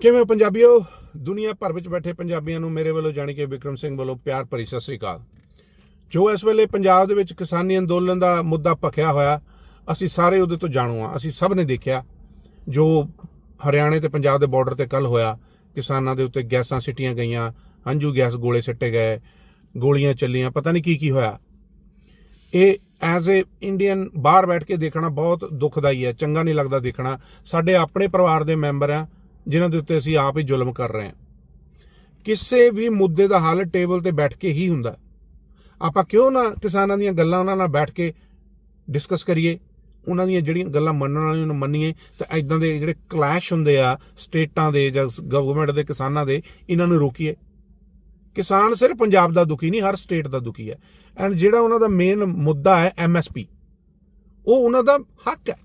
ਕਿਵੇਂ ਪੰਜਾਬੀਓ? ਦੁਨੀਆ ਭਰ ਵਿੱਚ ਬੈਠੇ ਪੰਜਾਬੀਆਂ ਨੂੰ ਮੇਰੇ ਵੱਲੋਂ ਜਾਣੀ ਕਿ ਵਿਕਰਮ ਸਿੰਘ ਵੱਲੋਂ ਪਿਆਰ ਭਰੀ ਸਤਿ ਸ੍ਰੀ ਅਕਾਲ। ਜੋ ਇਸ ਵੇਲੇ ਪੰਜਾਬ ਦੇ ਵਿੱਚ ਕਿਸਾਨੀ ਅੰਦੋਲਨ ਦਾ ਮੁੱਦਾ ਭਖਿਆ ਹੋਇਆ, ਅਸੀਂ ਸਾਰੇ ਉਹਦੇ ਤੋਂ ਜਾਣੂ ਆ ਅਸੀਂ ਸਭ ਨੇ ਦੇਖਿਆ ਜੋ ਹਰਿਆਣੇ ਤੇ ਪੰਜਾਬ ਦੇ ਬਾਰਡਰ ਤੇ ਕੱਲ ਹੋਇਆ, ਕਿਸਾਨਾਂ ਦੇ ਉੱਤੇ ਗੈਸਾਂ ਸਿੱਟੀਆਂ ਗਈਆਂ ਹੰਝੂ ਗੈਸ ਗੋਲੇ ਸਿੱਟੇ ਗਏ, ਗੋਲੀਆਂ ਚੱਲੀਆਂ, ਪਤਾ ਨਹੀਂ ਕੀ ਕੀ ਹੋਇਆ। ਇਹ ਐਜ਼ ਅ ਇੰਡੀਅਨ ਬਾਹਰ ਬੈਠ ਕੇ ਦੇਖਣਾ ਬਹੁਤ ਦੁਖਦਾਈ ਹੈ, ਚੰਗਾ ਨਹੀਂ ਲੱਗਦਾ ਦੇਖਣਾ। ਸਾਡੇ ਆਪਣੇ ਪਰਿਵਾਰ ਦੇ ਮੈਂਬਰ ਆ ਜਿਨ੍ਹਾਂ ਦੇ ਉੱਤੇ ਅਸੀਂ ਆਪ ਹੀ ਜ਼ੁਲਮ ਕਰ ਰਹੇ ਹਾਂ। ਕਿਸੇ ਵੀ ਮੁੱਦੇ ਦਾ ਹੱਲ ਟੇਬਲ ਤੇ ਬੈਠ ਕੇ ਹੀ ਹੁੰਦਾ। ਆਪਾਂ ਕਿਉਂ ਨਾ ਕਿਸਾਨਾਂ ਦੀਆਂ ਗੱਲਾਂ ਉਹਨਾਂ ਨਾਲ ਬੈਠ ਕੇ ਡਿਸਕਸ ਕਰੀਏ? ਉਹਨਾਂ ਦੀਆਂ ਜਿਹੜੀਆਂ ਗੱਲਾਂ ਮੰਨਣ ਵਾਲੀਆਂ ਨੂੰ ਮੰਨੀਏ, ਤਾਂ ਐਦਾਂ ਦੇ ਜਿਹੜੇ ਕਲੈਸ਼ ਹੁੰਦੇ ਆ ਸਟੇਟਾਂ ਦੇ ਜਾਂ ਗਵਰਨਮੈਂਟ ਦੇ, ਕਿਸਾਨਾਂ ਦੇ, ਇਹਨਾਂ ਨੂੰ ਰੋਕੀਏ। ਕਿਸਾਨ ਸਿਰਫ ਪੰਜਾਬ ਦਾ ਦੁਖੀ ਨਹੀਂ, ਹਰ ਸਟੇਟ ਦਾ ਦੁਖੀ ਹੈ। ਐਂਡ ਜਿਹੜਾ ਉਹਨਾਂ ਦਾ ਮੇਨ ਮੁੱਦਾ ਹੈ ਐਮਐਸਪੀ ਉਹ ਉਹਨਾਂ ਦਾ ਹੱਕ ਹੈ।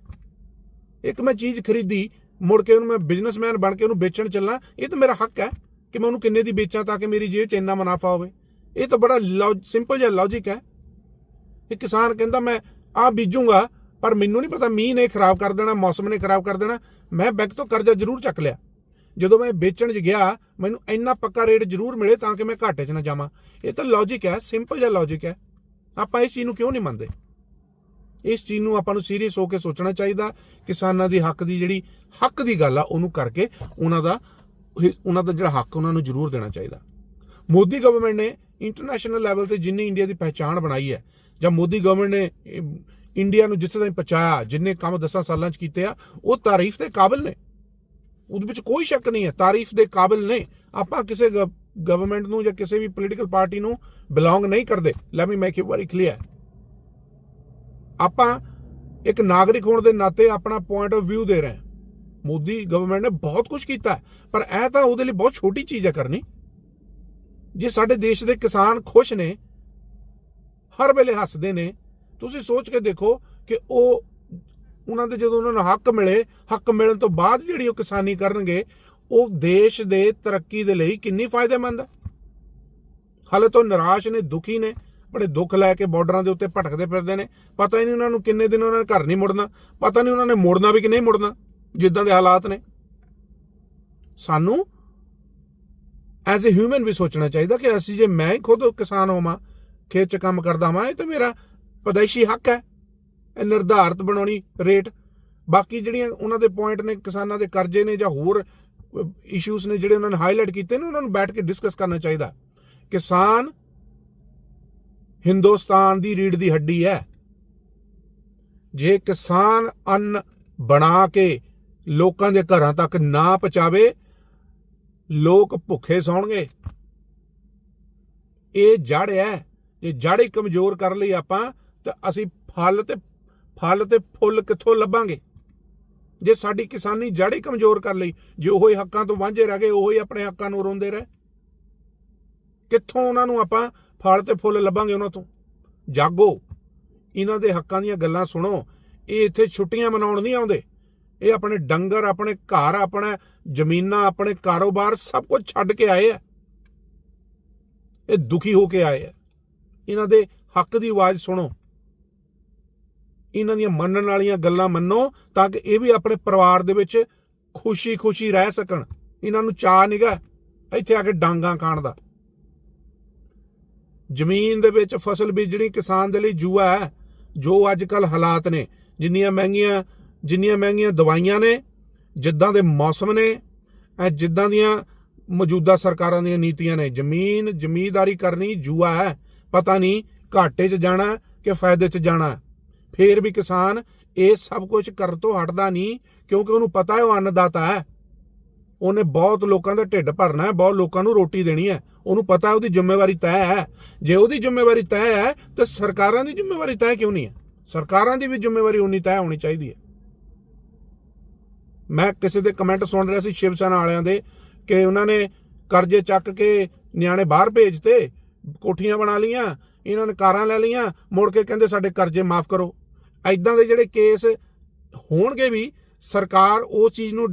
ਇੱਕ ਮੈਂ ਚੀਜ਼ ਖਰੀਦੀ ਮੁੜ ਕੇ ਉਹਨੂੰ ਮੈਂ ਬਿਜ਼ਨਸਮੈਨ ਬਣ ਕੇ ਉਹਨੂੰ ਵੇਚਣ ਚੱਲਾਂ, ਇਹ ਤਾਂ ਮੇਰਾ ਹੱਕ ਹੈ ਕਿ ਮੈਂ ਉਹਨੂੰ ਕਿੰਨੇ ਦੀ ਵੇਚਾਂ ਤਾਂ ਕਿ ਮੇਰੀ ਜੇਬ 'ਚ ਇੰਨਾ ਮੁਨਾਫਾ ਹੋਵੇ। ਇਹ ਤਾਂ ਬੜਾ ਸਿੰਪਲ ਜਿਹਾ ਲੌਜੀਕ ਹੈ। ਇਹ ਕਿਸਾਨ ਕਹਿੰਦਾ, ਮੈਂ ਆ ਬੀਜੂੰਗਾ, ਪਰ ਮੈਨੂੰ ਨਹੀਂ ਪਤਾ ਮੀਂਹ ਨੇ ਖਰਾਬ ਕਰ ਦੇਣਾ, ਮੌਸਮ ਨੇ ਖਰਾਬ ਕਰ ਦੇਣਾ। ਮੈਂ ਬੈਂਕ ਤੋਂ ਕਰਜ਼ਾ ਜ਼ਰੂਰ ਚੱਕ ਲਿਆ। ਜਦੋਂ ਮੈਂ ਵੇਚਣ 'ਚ ਗਿਆ, ਮੈਨੂੰ ਇੰਨਾ ਪੱਕਾ ਰੇਟ ਜ਼ਰੂਰ ਮਿਲੇ ਤਾਂ ਕਿ ਮੈਂ ਘਾਟੇ 'ਚ ਨਾ ਜਾਵਾਂ। ਇਹ ਤਾਂ ਲੌਜੀਕ ਹੈ ਸਿੰਪਲ ਜਿਹਾ ਲੌਜੀਕ ਹੈ। ਆਪਾਂ ਇਸ ਚੀਜ਼ ਨੂੰ ਕਿਉਂ ਨਹੀਂ ਮੰਨਦੇ? ਇਸ ਚੀਜ਼ ਨੂੰ ਆਪਾਂ ਨੂੰ ਸੀਰੀਅਸ ਹੋ ਕੇ ਸੋਚਣਾ ਚਾਹੀਦਾ, ਕਿਸਾਨਾਂ ਦੀ ਹੱਕ ਦੀ ਜਿਹੜੀ ਹੱਕ ਦੀ ਗੱਲ ਆ, ਉਹਨੂੰ ਕਰਕੇ ਉਹਨਾਂ ਦਾ ਉਹਨਾਂ ਦਾ ਜਿਹੜਾ ਹੱਕ ਉਹਨਾਂ ਨੂੰ ਜ਼ਰੂਰ ਦੇਣਾ ਚਾਹੀਦਾ। ਮੋਦੀ ਗਵਰਨਮੈਂਟ ਨੇ ਇੰਟਰਨੈਸ਼ਨਲ ਲੈਵਲ ਤੇ ਜਿੰਨੀ ਇੰਡੀਆ ਦੀ ਪਹਿਚਾਣ ਬਣਾਈ ਹੈ, ਜਾਂ ਮੋਦੀ ਗਵਰਨਮੈਂਟ ਨੇ ਇੰਡੀਆ ਨੂੰ ਜਿੱਥੇ ਤਾਈਂ ਪਹੁੰਚਾਇਆ, ਜਿੰਨੇ ਕੰਮ 10 ਸਾਲਾਂ 'ਚ ਕੀਤੇ ਆ, ਉਹ ਤਾਰੀਫ ਦੇ ਕਾਬਿਲ ਨੇ। ਉਹਦੇ ਵਿੱਚ ਕੋਈ ਸ਼ੱਕ ਨਹੀਂ ਹੈ, ਤਾਰੀਫ ਦੇ ਕਾਬਿਲ ਨੇ। ਆਪਾਂ ਕਿਸੇ ਗਵਰਨਮੈਂਟ ਨੂੰ ਜਾਂ ਕਿਸੇ ਵੀ ਪੋਲੀਟੀਕਲ ਪਾਰਟੀ ਨੂੰ ਬਿਲੋਂਗ ਨਹੀਂ ਕਰਦੇ। Let me make it very clear ਆਪਾਂ ਇੱਕ ਨਾਗਰਿਕ ਹੋਣ ਦੇ ਨਾਤੇ ਆਪਣਾ ਪੁਆਇੰਟ ਆਫ View ਦੇ ਰਹੇ ਹਾਂ। ਮੋਦੀ ਗਵਰਨਮੈਂਟ ਨੇ ਬਹੁਤ ਕੁਝ ਕੀਤਾ ਪਰ ਇਹ ਤਾਂ ਉਹਦੇ ਲਈ ਬਹੁਤ ਛੋਟੀ ਚੀਜ਼ ਹੈ ਕਰਨੀ। ਜੇ ਸਾਡੇ ਦੇਸ਼ ਦੇ ਕਿਸਾਨ ਖੁਸ਼ ਨੇ, ਹਰ ਵੇਲੇ ਹੱਸਦੇ ਨੇ, ਤੁਸੀਂ ਸੋਚ ਕੇ ਦੇਖੋ ਕਿ ਉਹ, ਉਹਨਾਂ ਦੇ ਜਦੋਂ ਉਹਨਾਂ ਨੂੰ ਹੱਕ ਮਿਲੇ, ਹੱਕ ਮਿਲਣ ਤੋਂ ਬਾਅਦ ਜਿਹੜੀ ਉਹ ਕਿਸਾਨੀ ਕਰਨਗੇ, ਉਹ ਦੇਸ਼ ਦੇ ਤਰੱਕੀ ਦੇ ਲਈ ਕਿੰਨੀ ਫਾਇਦੇਮੰਦ ਹੈ। ਹਾਲੇ ਤੋਂ ਨਿਰਾਸ਼ ਨੇ, ਦੁਖੀ ਨੇ। ਬੜੇ ਦੁੱਖ ਲੈ ਕੇ ਬਾਰਡਰਾਂ ਦੇ ਉੱਤੇ ਭਟਕਦੇ ਫਿਰਦੇ ਨੇ। ਪਤਾ ਹੀ ਨਹੀਂ ਉਹਨਾਂ ਨੂੰ ਕਿੰਨੇ ਦਿਨ ਉਹਨਾਂ ਨੇ ਘਰ ਨਹੀਂ ਮੁੜਨਾ। ਪਤਾ ਨਹੀਂ ਉਹਨਾਂ ਨੇ ਮੁੜਨਾ ਵੀ ਕਿ ਨਹੀਂ ਮੁੜਨਾ, ਜਿੱਦਾਂ ਦੇ ਹਾਲਾਤ ਨੇ। ਸਾਨੂੰ ਐਜ਼ ਅ ਹਿਊਮਨ ਵੀ ਸੋਚਣਾ ਚਾਹੀਦਾ ਕਿ ਅਸੀਂ ਜੇ ਮੈਂ ਹੀ ਖੁਦ ਕਿਸਾਨ ਹੋਵਾਂ, ਖੇਤ 'ਚ ਕੰਮ ਕਰਦਾ ਹਾਂ ਇਹ ਤਾਂ ਮੇਰਾ ਪਦੈਸ਼ੀ ਹੱਕ ਹੈ। ਇਹ ਨਿਰਧਾਰਤ ਬਣਾਉਣੀ ਰੇਟ ਬਾਕੀ ਜਿਹੜੀਆਂ ਉਹਨਾਂ ਦੇ ਪੁਆਇੰਟ ਨੇ, ਕਿਸਾਨਾਂ ਦੇ ਕਰਜ਼ੇ ਨੇ ਜਾਂ ਹੋਰ ਇਸ਼ੂਜ਼ ਨੇ ਜਿਹੜੇ ਉਹਨਾਂ ਨੇ ਹਾਈਲਾਈਟ ਕੀਤੇ ਨੇ, ਉਹਨਾਂ ਨੂੰ ਬੈਠ ਕੇ ਡਿਸਕਸ ਕਰਨਾ ਚਾਹੀਦਾ। ਕਿਸਾਨ ਹਿੰਦੁਸਤਾਨ ਦੀ ਰੀੜ ਦੀ ਹੱਡੀ ਹੈ। ਜੇ ਕਿਸਾਨ ਅੰਨ ਬਣਾ ਕੇ ਲੋਕਾਂ ਦੇ ਘਰਾਂ ਤੱਕ ਨਾ ਪਹੁੰਚਾਵੇ, ਲੋਕ ਭੁੱਖੇ ਸੌਣਗੇ। ਇਹ ਜੜ ਹੈ। ਜੇ ਜੜ ਹੀ ਕਮਜ਼ੋਰ ਕਰ ਲਈ ਆਪਾਂ, ਤਾਂ ਅਸੀਂ ਫਲ ਤੇ ਫਲ ਤੇ ਫੁੱਲ ਕਿੱਥੋਂ ਲੱਭਾਂਗੇ? ਜੇ ਸਾਡੀ ਕਿਸਾਨੀ ਜੜ ਹੀ ਕਮਜ਼ੋਰ ਕਰ ਲਈ, ਜੇ ਉਹੀ ਹੱਕਾਂ ਤੋਂ ਵਾਂਝੇ ਰਹਿ ਗਏ, ਉਹੀ ਆਪਣੇ ਹੱਕਾਂ ਨੂੰ ਰੋਂਦੇ ਰਹੇ। ਕਿੱਥੋਂ ਉਹਨਾਂ ਨੂੰ ਆਪਾਂ ਫਲ ਤੇ ਫੁੱਲ ਲੱਭਾਂਗੇ ਉਹਨਾਂ ਤੋਂ। ਜਾਗੋ, ਇਹਨਾਂ ਦੇ ਹੱਕਾਂ ਦੀਆਂ ਗੱਲਾਂ ਸੁਣੋ। ਇਹ ਇੱਥੇ ਛੁੱਟੀਆਂ ਮਨਾਉਣ ਨਹੀਂ ਆਉਂਦੇ। ਇਹ ਆਪਣੇ ਡੰਗਰ, ਆਪਣੇ ਘਰ, ਆਪਣੇ ਜ਼ਮੀਨਾਂ, ਆਪਣੇ ਕਾਰੋਬਾਰ ਸਭ ਕੁਝ ਛੱਡ ਕੇ ਆਏ ਆ। ਇਹ ਦੁਖੀ ਹੋ ਕੇ ਆਏ ਆ। ਇਹਨਾਂ ਦੇ ਹੱਕ ਦੀ ਆਵਾਜ਼ ਸੁਣੋ। ਇਹਨਾਂ ਦੀਆਂ ਮੰਨਣ ਵਾਲੀਆਂ ਗੱਲਾਂ ਮੰਨੋ ਤਾਂ ਕਿ ਇਹ ਵੀ ਆਪਣੇ ਪਰਿਵਾਰ ਦੇ ਵਿੱਚ ਖੁਸ਼ੀ-ਖੁਸ਼ੀ ਰਹਿ ਸਕਣ। ਇਹਨਾਂ ਨੂੰ ਚਾਹ ਨਿਗਾ ਇੱਥੇ ਆ ਕੇ ਡਾਂਗਾ ਖਾਣ ਦਾ ਜ਼ਮੀਨ ਦੇ ਵਿੱਚ ਫਸਲ ਬੀਜਣੀ ਕਿਸਾਨ ਦੇ ਲਈ ਜੂਆ ਹੈ, ਜੋ ਅੱਜ ਕੱਲ ਹਾਲਾਤ ਨੇ, ਜਿੰਨੀਆਂ ਮਹਿੰਗੀਆਂ ਜਿੰਨੀਆਂ ਮਹਿੰਗੀਆਂ ਦਵਾਈਆਂ ਨੇ, ਜਿੱਦਾਂ ਦੇ ਮੌਸਮ ਨੇ ਐ ਜਿੱਦਾਂ ਦੀਆਂ ਮੌਜੂਦਾ ਸਰਕਾਰਾਂ ਦੀਆਂ ਨੀਤੀਆਂ ਨੇ, ਜ਼ਮੀਨ ਜ਼ਮੀਂਦਾਰੀ ਕਰਨੀ ਜੂਆ ਹੈ, ਪਤਾ ਨਹੀਂ ਘਾਟੇ 'ਚ ਜਾਣਾ ਕਿ ਫਾਇਦੇ 'ਚ ਜਾਣਾ। ਫੇਰ ਵੀ ਕਿਸਾਨ ਇਹ ਸਭ ਕੁਝ ਕਰਨ ਤੋਂ ਹਟਦਾ ਨਹੀਂ, ਕਿਉਂਕਿ ਉਹਨੂੰ ਪਤਾ ਹੈ ਉਹ ਅੰਨਦਾਤਾ ਹੈ। ਉਹਨੇ ਬਹੁਤ ਲੋਕਾਂ ਦਾ ਢਿੱਡ ਭਰਨਾ ਹੈ, ਬਹੁਤ ਲੋਕਾਂ ਨੂੰ ਰੋਟੀ ਦੇਣੀ ਹੈ ਉਹਨੂੰ ਪਤਾ ਉਹਦੀ ਜ਼ਿੰਮੇਵਾਰੀ ਤੈਅ ਹੈ। ਜੇ ਉਹਦੀ ਜ਼ਿੰਮੇਵਾਰੀ ਤੈਅ ਹੈ, ਤਾਂ ਸਰਕਾਰਾਂ ਦੀ ਜ਼ਿੰਮੇਵਾਰੀ ਤੈਅ ਕਿਉਂ ਨਹੀਂ ਹੈ? ਸਰਕਾਰਾਂ ਦੀ ਵੀ ਜ਼ਿੰਮੇਵਾਰੀ ਉਨੀ ਤੈਅ ਹੋਣੀ ਚਾਹੀਦੀ ਹੈ। ਮੈਂ ਕਿਸੇ ਦੇ ਕਮੈਂਟ ਸੁਣ ਰਿਹਾ ਸੀ ਸ਼ਿਵ ਸੈਨਾ ਵਾਲਿਆਂ ਦੇ ਕਿ ਉਹਨਾਂ ਨੇ ਕਰਜ਼ੇ ਚੱਕ ਕੇ ਨਿਆਣੇ ਬਾਹਰ ਭੇਜਤੇ, ਕੋਠੀਆਂ ਬਣਾ ਲਈਆਂ, ਇਹਨਾਂ ਨੇ ਕਾਰਾਂ ਲੈ ਲਈਆਂ, ਮੁੜ ਕੇ ਕਹਿੰਦੇ ਸਾਡੇ ਕਰਜ਼ੇ ਮਾਫ ਕਰੋ। ਐਦਾਂ ਦੇ ਜਿਹੜੇ ਕੇਸ ਹੋਣਗੇ ਵੀ ਸਰਕਾਰ ਉਹ ਚੀਜ਼ ਨੂੰ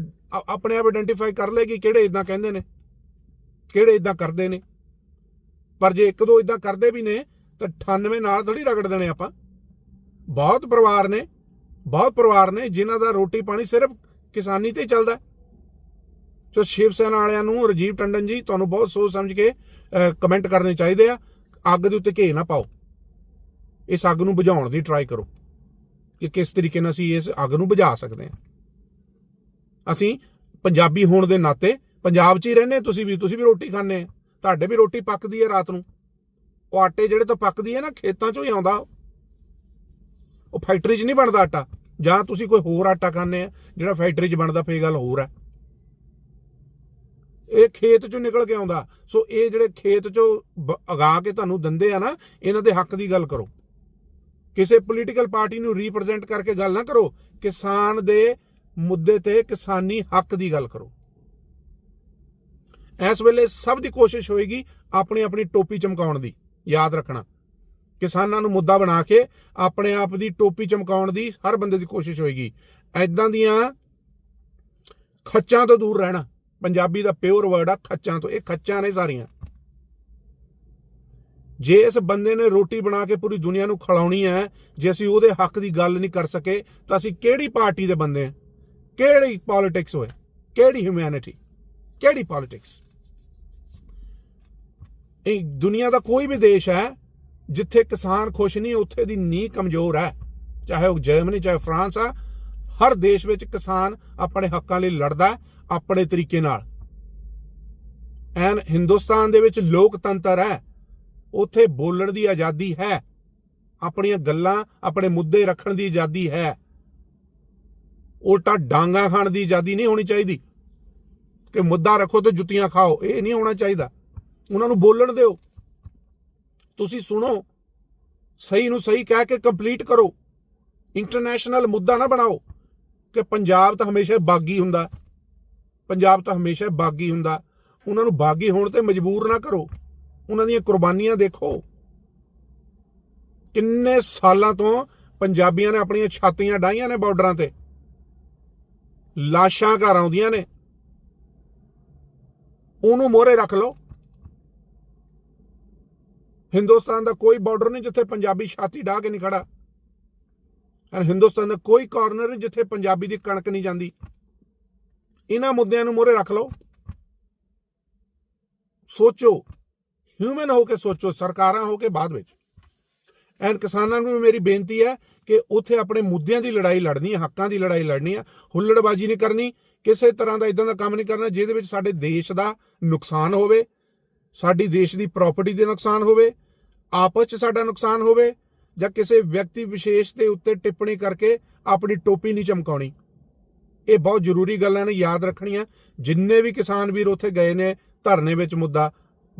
ਆਪਣੇ ਆਪ ਆਇਡੈਂਟੀਫਾਈ ਕਰ ਲਏਗੀ, ਕਿਹੜੇ ਇਦਾਂ ਕਹਿੰਦੇ ਨੇ। ਕਿਹੜੇ ਇਦਾਂ ਕਰਦੇ ਨੇ? ਪਰ ਜੇ ਇੱਕ ਦੋ ਇਦਾਂ ਕਰਦੇ ਵੀ ਨੇ, ਤਾਂ 98 ਨਾਲ ਥੋੜੀ ਰਗੜ ਦੇਣੇ ਆਪਾਂ। ਬਹੁਤ ਪਰਿਵਾਰ ਨੇ, ਬਹੁਤ ਪਰਿਵਾਰ ਨੇ ਜਿਨ੍ਹਾਂ ਦਾ ਰੋਟੀ ਪਾਣੀ ਸਿਰਫ ਕਿਸਾਨੀ ਤੇ ਚੱਲਦਾ ਸੋ ਸ਼ਿਵ ਸੈਨਾ ਵਾਲਿਆਂ ਨੂੰ ਰਜੀਵ ਟੰਡਨ ਜੀ, ਤੁਹਾਨੂੰ ਬਹੁਤ ਸੋਚ ਸਮਝ ਕੇ ਕਮੈਂਟ ਕਰਨੇ ਚਾਹੀਦੇ ਆ। ਅੱਗ ਦੇ ਉੱਤੇ ਘੇ ਨਾ ਪਾਓ। ਇਸ ਅੱਗ ਨੂੰ ਬੁਝਾਉਣ ਦੀ ਟਰਾਈ ਕਰੋ। ਕਿ ਕਿਸ ਤਰੀਕੇ ਨਾਲ ਅਸੀਂ ਇਸ ਅੱਗ ਨੂੰ ਬੁਝਾ ਸਕਦੇ ਹਾਂ। ਅਸੀਂ ਪੰਜਾਬੀ ਹੋਣ ਦੇ ਨਾਤੇ ਪੰਜਾਬ 'ਚ ਹੀ ਰਹਿੰਦੇ, ਤੁਸੀਂ ਵੀ ਤੁਸੀਂ ਵੀ ਰੋਟੀ ਖਾਂਦੇ ਤੁਹਾਡੇ ਵੀ ਰੋਟੀ ਪੱਕਦੀ ਹੈ ਰਾਤ ਨੂੰ। ਉਹ ਆਟੇ ਜਿਹੜੇ ਤੋਂ ਪੱਕਦੀ ਹੈ ਨਾ, ਖੇਤਾਂ 'ਚੋਂ ਹੀ ਆਉਂਦਾ ਉਹ। ਫੈਕਟਰੀ 'ਚ ਨਹੀਂ ਬਣਦਾ ਆਟਾ। ਜਾਂ ਤੁਸੀਂ ਕੋਈ ਹੋਰ ਆਟਾ ਖਾਂਦੇ ਆ, ਜਿਹੜਾ ਫੈਕਟਰੀ 'ਚ ਬਣਦਾ, ਫੇਰ ਗੱਲ ਹੋਰ ਹੈ ਇਹ ਖੇਤ 'ਚੋਂ ਨਿਕਲ ਕੇ ਆਉਂਦਾ। ਸੋ ਇਹ ਜਿਹੜੇ ਖੇਤ 'ਚੋਂ ਬ- ਉਗਾ ਕੇ ਤੁਹਾਨੂੰ ਦਿੰਦੇ ਆ ਨਾ, ਇਹਨਾਂ ਦੇ ਹੱਕ ਦੀ ਗੱਲ ਕਰੋ। ਕਿਸੇ ਪੋਲੀਟੀਕਲ ਪਾਰਟੀ ਨੂੰ ਰਿਪਰੈਜ਼ੈਂਟ ਕਰਕੇ ਗੱਲ ਨਾ ਕਰੋ। ਕਿਸਾਨ ਦੇ ਮੁੱਦੇ ਤੇ ਕਿਸਾਨੀ ਹੱਕ ਦੀ ਗੱਲ ਕਰੋ। ਇਸ ਵੇਲੇ ਸਭ ਦੀ ਕੋਸ਼ਿਸ਼ ਹੋਏਗੀ ਆਪਣੀ ਆਪਣੀ ਟੋਪੀ ਚਮਕਾਉਣ ਦੀ, ਯਾਦ ਰੱਖਣਾ। ਕਿਸਾਨਾਂ ਨੂੰ ਮੁੱਦਾ ਬਣਾ ਕੇ ਆਪਣੇ ਆਪ ਦੀ ਟੋਪੀ ਚਮਕਾਉਣ ਦੀ ਹਰ ਬੰਦੇ ਦੀ ਕੋਸ਼ਿਸ਼ ਹੋਏਗੀ। ਐਦਾਂ ਦੀਆਂ ਖੱਚਾਂ ਤੋਂ ਦੂਰ ਰਹਿਣਾ, ਪੰਜਾਬੀ ਦਾ ਪਿਓਰ ਵਰਡ ਆ, ਖੱਚਾਂ ਤੋਂ, ਇਹ ਖੱਚਾਂ ਨੇ ਸਾਰੀਆਂ। ਜੇ ਇਸ ਬੰਦੇ ਨੇ ਰੋਟੀ ਬਣਾ ਕੇ ਪੂਰੀ ਦੁਨੀਆ ਨੂੰ ਖਿਲਾਉਣੀ ਹੈ, ਜੇ ਅਸੀਂ ਉਹਦੇ ਹੱਕ ਦੀ ਗੱਲ ਨਹੀਂ ਕਰ ਸਕੇ, ਤਾਂ ਅਸੀਂ ਕਿਹੜੀ ਪਾਰਟੀ ਦੇ ਬੰਦੇ ਆ ਕਿਹੜੀ ਪੋਲਿਟਿਕਸ ਹੋਏ? ਕਿਹੜੀ ਹਿਊਮੈਨਿਟੀ ਕਿਹੜੀ ਪੋਲਿਟਿਕਸ ਇਹ ਦੁਨੀਆ ਦਾ ਕੋਈ ਵੀ ਦੇਸ਼ ਹੈ ਜਿੱਥੇ ਕਿਸਾਨ ਖੁਸ਼ ਨਹੀਂ, ਉੱਥੇ ਦੀ ਨੀਂਹ ਕਮਜ਼ੋਰ ਹੈ। ਚਾਹੇ ਉਹ ਜਰਮਨੀ, ਚਾਹੇ ਫਰਾਂਸ ਆ ਹਰ ਦੇਸ਼ ਵਿੱਚ ਕਿਸਾਨ ਆਪਣੇ ਹੱਕਾਂ ਲਈ ਲੜਦਾ ਆਪਣੇ ਤਰੀਕੇ ਨਾਲ। ਐਨ ਹਿੰਦੁਸਤਾਨ ਦੇ ਵਿੱਚ ਲੋਕਤੰਤਰ ਹੈ। ਉੱਥੇ ਬੋਲਣ ਦੀ ਆਜ਼ਾਦੀ ਹੈ। ਆਪਣੀਆਂ ਗੱਲਾਂ, ਆਪਣੇ ਮੁੱਦੇ ਰੱਖਣ ਦੀ ਆਜ਼ਾਦੀ ਹੈ। ਉਲਟਾ ਡਾਂਗਾ ਖਾਣ ਦੀ ਆਜ਼ਾਦੀ ਨਹੀਂ ਹੋਣੀ ਚਾਹੀਦੀ। ਕਿ ਮੁੱਦਾ ਰੱਖੋ ਤੇ ਜੁੱਤੀਆਂ ਖਾਓ, ਇਹ ਨਹੀਂ ਹੋਣਾ ਚਾਹੀਦਾ। ਉਹਨਾਂ ਨੂੰ ਬੋਲਣ ਦਿਓ। ਤੁਸੀਂ ਸੁਣੋ। ਸਹੀ ਨੂੰ ਸਹੀ ਕਹਿ ਕੇ ਕੰਪਲੀਟ ਕਰੋ। ਇੰਟਰਨੈਸ਼ਨਲ ਮੁੱਦਾ ਨਾ ਬਣਾਓ ਕਿ ਪੰਜਾਬ ਤਾਂ ਹਮੇਸ਼ਾ ਬਾਗੀ ਹੁੰਦਾ। ਪੰਜਾਬ ਤਾਂ ਹਮੇਸ਼ਾ ਬਾਗੀ ਹੁੰਦਾ। ਉਹਨਾਂ ਨੂੰ ਬਾਗੀ ਹੋਣ ਤੇ ਮਜਬੂਰ ਨਾ ਕਰੋ। ਉਹਨਾਂ ਦੀਆਂ ਕੁਰਬਾਨੀਆਂ ਦੇਖੋ। ਕਿੰਨੇ ਸਾਲਾਂ ਤੋਂ ਪੰਜਾਬੀਆਂ ਨੇ ਆਪਣੀਆਂ ਛਾਤੀਆਂ ਡਾਈਆਂ ਨੇ ਬਾਰਡਰਾਂ ਤੇ। ਲਾਸ਼ਾਂ ਘਰ ਆਉਂਦੀਆਂ ਨੇ। ਉਹਨੂੰ ਮੋਹਰੇ ਰੱਖ ਲਓ। ਹਿੰਦੁਸਤਾਨ ਦਾ ਕੋਈ ਬਾਰਡਰ ਨਹੀਂ ਜਿੱਥੇ ਪੰਜਾਬੀ ਛਾਤੀ ਢਾ ਕੇ ਨਹੀਂ ਖੜਾ। ਔਰ ਹਿੰਦੁਸਤਾਨ ਦਾ ਕੋਈ ਕਾਰਨਰ ਨਹੀਂ ਜਿੱਥੇ ਪੰਜਾਬੀ ਦੀ ਕਣਕ ਨਹੀਂ ਜਾਂਦੀ। ਇਹਨਾਂ ਮੁੱਦਿਆਂ ਨੂੰ ਮੋਹਰੇ ਰੱਖ ਲਓ। ਸੋਚੋ। ਹਿਊਮਨ ਹੋ ਕੇ ਸੋਚੋ, ਸਰਕਾਰਾਂ ਹੋ ਕੇ ਬਾਅਦ ਵਿੱਚ। ਐਨ ਕਿਸਾਨਾਂ ਨੂੰ ਵੀ ਮੇਰੀ ਬੇਨਤੀ ਹੈ ਕਿ ਉੱਥੇ ਆਪਣੇ ਮੁੱਦਿਆਂ ਦੀ ਲੜਾਈ ਲੜਨੀ ਹੈ, ਹੱਕਾਂ ਦੀ ਲੜਾਈ ਲੜਨੀ ਹੈ। ਹੁੱਲੜਬਾਜ਼ੀ ਨਹੀਂ ਕਰਨੀ। ਕਿਸੇ ਤਰ੍ਹਾਂ ਦਾ ਇਦਾਂ ਦਾ ਕੰਮ ਨਹੀਂ ਕਰਨਾ ਜਿਹਦੇ ਵਿੱਚ ਸਾਡੇ ਦੇਸ਼ ਦਾ ਨੁਕਸਾਨ ਹੋਵੇ, ਸਾਡੀ ਦੇਸ਼ ਦੀ ਪ੍ਰਾਪਰਟੀ ਦੇ ਨੁਕਸਾਨ ਹੋਵੇ। ਆਪਸ 'ਚ ਸਾਡਾ ਨੁਕਸਾਨ ਹੋਵੇ ਜਾਂ ਕਿਸੇ ਵਿਅਕਤੀ ਵਿਸ਼ੇਸ਼ ਦੇ ਉੱਤੇ ਟਿੱਪਣੀ ਕਰਕੇ ਆਪਣੀ ਟੋਪੀ ਨਹੀਂ ਚਮਕਾਉਣੀ। ਇਹ ਬਹੁਤ ਜ਼ਰੂਰੀ ਗੱਲਾਂ ਨੇ, ਯਾਦ ਰੱਖਣੀਆਂ। ਜਿੰਨੇ ਵੀ ਕਿਸਾਨ ਵੀਰ ਉੱਥੇ ਗਏ ਨੇ, ਧਰਨੇ ਵਿੱਚ ਮੁੱਦਾ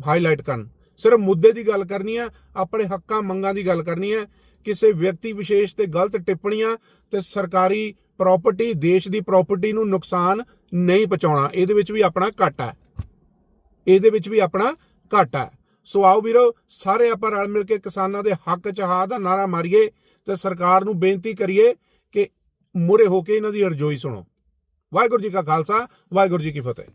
ਹਾਈਲਾਈਟ ਕਰਨ। ਸਿਰਫ ਮੁੱਦੇ ਦੀ ਗੱਲ ਕਰਨੀ ਹੈ ਆਪਣੇ ਹੱਕਾਂ, ਮੰਗਾਂ ਦੀ ਗੱਲ ਕਰਨੀ ਹੈ ਕਿਸੇ ਵਿਅਕਤੀ ਵਿਸ਼ੇਸ਼ ਤੇ ਗਲਤ ਟਿੱਪਣੀਆਂ ਤੇ ਸਰਕਾਰੀ ਪ੍ਰਾਪਰਟੀ ਦੇਸ਼ ਦੀ ਪ੍ਰਾਪਰਟੀ ਨੂੰ ਨੁਕਸਾਨ ਨਹੀਂ ਪਹੁੰਚਾਉਣਾ, ਇਹਦੇ ਵਿੱਚ ਵੀ ਆਪਣਾ ਘਾਟਾ ਹੈ। ਇਹਦੇ ਵਿੱਚ ਵੀ ਆਪਣਾ ਘਾਟਾ ਹੈ। ਸੋ ਆਓ ਵੀਰੋ, ਸਾਰੇ ਆਪਾਂ ਰਲ ਮਿਲ ਕੇ ਕਿਸਾਨਾਂ ਦੇ ਹੱਕ ਚ ਹਾਂ ਦਾ ਨਾਰਾ ਮਾਰੀਏ ਤੇ ਸਰਕਾਰ ਨੂੰ ਬੇਨਤੀ ਕਰੀਏ ਕਿ ਮੁਰੇ ਹੋ ਕੇ ਇਹਨਾਂ ਦੀ ਅਰਜ਼ੋਈ ਸੁਣੋ। ਵਾਹਿਗੁਰੂ ਜੀ ਕਾ ਖਾਲਸਾ, ਵਾਹਿਗੁਰੂ ਜੀ ਕੀ ਫਤਿਹ।